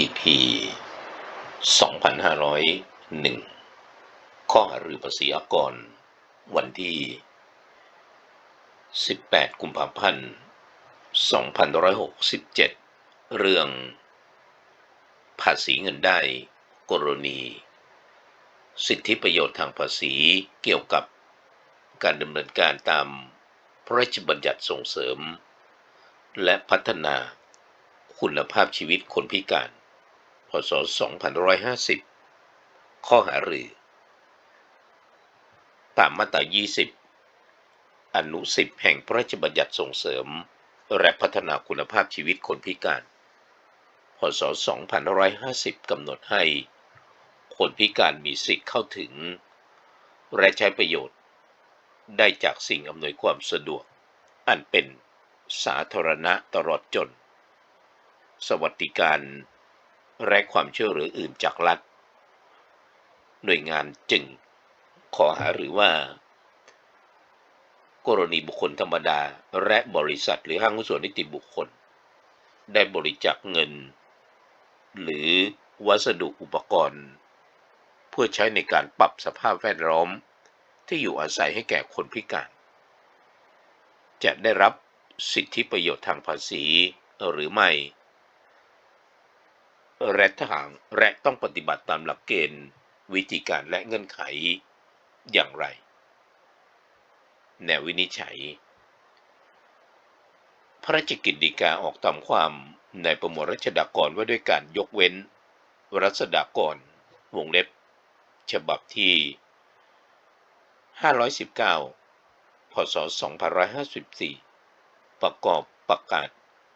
EP 2501 ข้อหารือภาษีอากร วันที่ 18 กุมภาพันธ์ 2567 เรื่อง ภาษีเงินได้กรณี สิทธิประโยชน์ทางภาษีเกี่ยวกับการดำเนินการตามพระราชบัญญัติส่งเสริม และพัฒนาคุณภาพชีวิตคนพิการ พศ 2550 ข้อหารือ ตามมาตรา 20 อนุ 10 แห่งพระราชบัญญัติส่งเสริม และพัฒนาคุณภาพชีวิตคนพิการ พศ 2550 กำหนดให้ คนพิการมีสิทธิ์เข้าถึง และใช้ประโยชน์ ได้จากสิ่งอำนวยความสะดวก อันเป็นสาธารณะตลอดจน สวัสดิการ และความช่วยเหลืออื่นจากรัฐ หน่วยงานจึงขอหาหรือว่า กรณีบุคคลธรรมดา และบริษัทหรือห้างหุ้นส่วนนิติบุคคล ได้บริจาคเงิน หรือวัสดุอุปกรณ์ เพื่อใช้ในการปรับสภาพแวดล้อมที่อยู่อาศัยให้แก่คนพิการ จะได้รับสิทธิประโยชน์ทางภาษีหรือไม่ และทางและต้องปฏิบัติตามหลักเกณฑ์ วิธีการและเงื่อนไขอย่างไร แนววินิจฉัย พระราชกิจฎีกาออกตามความในประมวลรัชดากรว่าด้วยการยกเว้น รัษฎากร วงเล็บ ฉบับที่ 519 พศ 2554 ประกอบประกาศ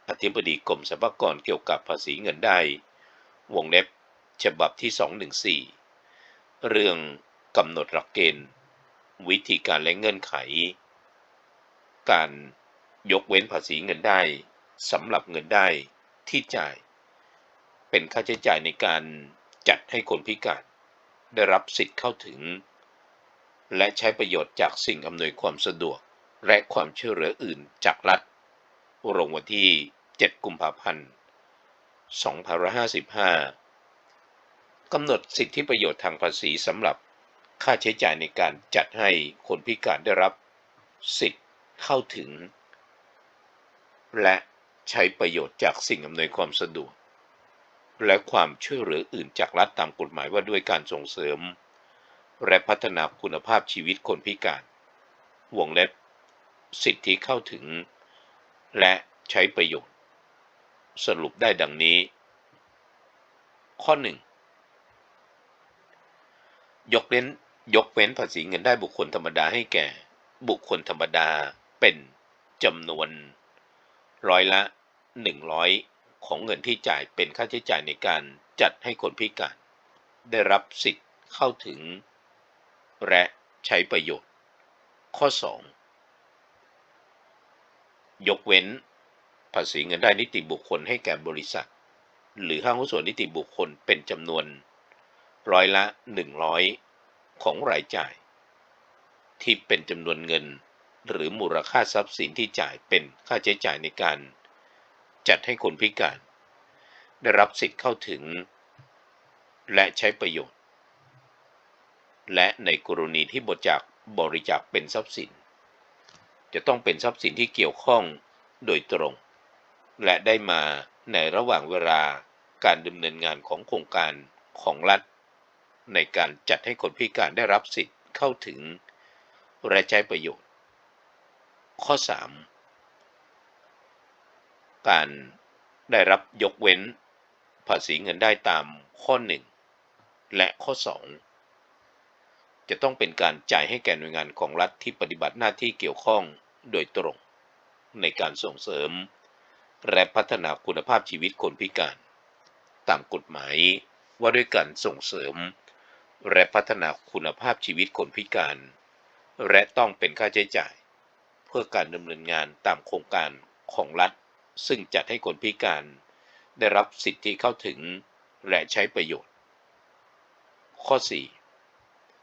อธิบดีกรมสรรพากรเกี่ยวกับภาษีเงินได้ วงเล็บ ฉบับที่ 214 เรื่องกำหนดหลักเกณฑ์ วิธีการและเงื่อนไข การยกเว้นภาษีเงินได้สำหรับเงินได้ที่จ่าย เป็นค่าใช้จ่ายในการจัดให้คนพิการ ได้รับสิทธิ์เข้าถึง และใช้ประโยชน์จากสิ่งอำนวยความสะดวกและความช่วยเหลืออื่นจากรัฐลงวันที่ 7 กุมภาพันธ์ 2555 กำหนดสิทธิประโยชน์ทางภาษีสำหรับค่าใช้จ่ายในการจัดให้คนพิการได้รับสิทธิ์เข้าถึง และใช้ประโยชน์จากสิ่งอำนวยความสะดวก และความช่วยเหลืออื่นจากรัฐตามกฎหมายว่าด้วยการส่งเสริม และพัฒนาคุณภาพชีวิตคนพิการ วงเล็บ สิทธิเข้าถึง และใช้ประโยชน์ สรุปได้ดังนี้ ข้อ 1 ยกเว้นยกเว้นภาษีเงินได้บุคคลธรรมดาให้แก่ บุคคลธรรมดาเป็นจำนวน ร้อยละ 100 ของเงินที่จ่ายเป็นค่าใช้จ่ายในการจัดให้คนพิการ ได้รับสิทธิ์เข้าถึง และใช้ประโยชน์ ข้อ 2 ยกเว้น ภาษีเงินได้นิติบุคคลให้แก่บริษัท หรือห้างหุ้นส่วนนิติบุคคลเป็นจำนวน ร้อยละ 100 ของรายจ่าย ที่เป็นจำนวนเงิน หรือมูลค่าทรัพย์สินที่จ่ายเป็นค่าใช้จ่ายในการ จัดให้คนพิการ ได้รับสิทธิ์เข้าถึง และใช้ประโยชน์ และในกรณีที่บริจาคบริจาคเป็นทรัพย์สิน จะต้องเป็นทรัพย์สินที่เกี่ยวข้องโดยตรง และได้มาในระหว่างเวลาการดำเนินงานของโครงการของรัฐ ในการจัดให้คนพิการได้รับสิทธิ์เข้าถึงและใช้ประโยชน์ ข้อ 3 การได้รับยกเว้น ภาษีเงินได้ตามข้อ 1 และข้อ 2 จะต้องเป็นการจ่ายให้แก่หน่วยงานของรัฐที่ปฏิบัติหน้าที่เกี่ยวข้องโดยตรง ในการส่งเสริม และพัฒนาคุณภาพชีวิตคนพิการ ตามกฎหมายว่าด้วยการส่งเสริม และพัฒนาคุณภาพชีวิตคนพิการ และต้องเป็นค่าใช้จ่าย เพื่อการดำเนินงานตามโครงการของรัฐ ซึ่งจัดให้คนพิการ ได้รับสิทธิเข้าถึงและใช้ประโยชน์ ข้อ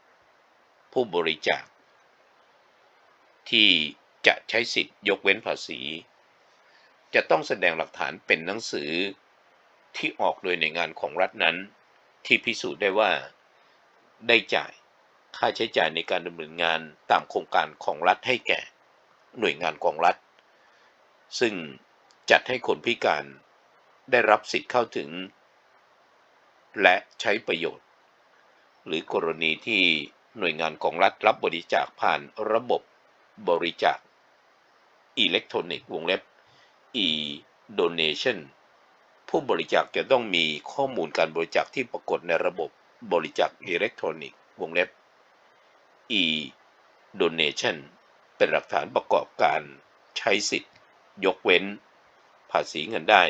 4 ผู้บริจาคที่จะใช้สิทธิยกเว้นภาษี จะต้องแสดงหลักฐานเป็นหนังสือที่ออกโดยหน่วยงานของรัฐนั้น ที่พิสูจน์ได้ว่า ได้จ่ายค่าใช้จ่ายในการดำเนินงานตามโครงการของรัฐให้แก่ หน่วยงานของรัฐ ซึ่งจัดให้คนพิการได้รับสิทธิ์เข้าถึง และใช้ประโยชน์ หรือกรณีที่หน่วยงานของรัฐรับบริจาคผ่านระบบบริจาคอิเล็กทรอนิกส์วงเล็บ e-donation ผู้บริจาคจะต้องมีข้อมูลการบริจาคที่ปรากฏในระบบบริจาคอิเล็กทรอนิกส์วงเล็บ e-donation เป็นหลักฐานประกอบการใช้สิทธิ์ ยกเว้น ภาษีเงินได้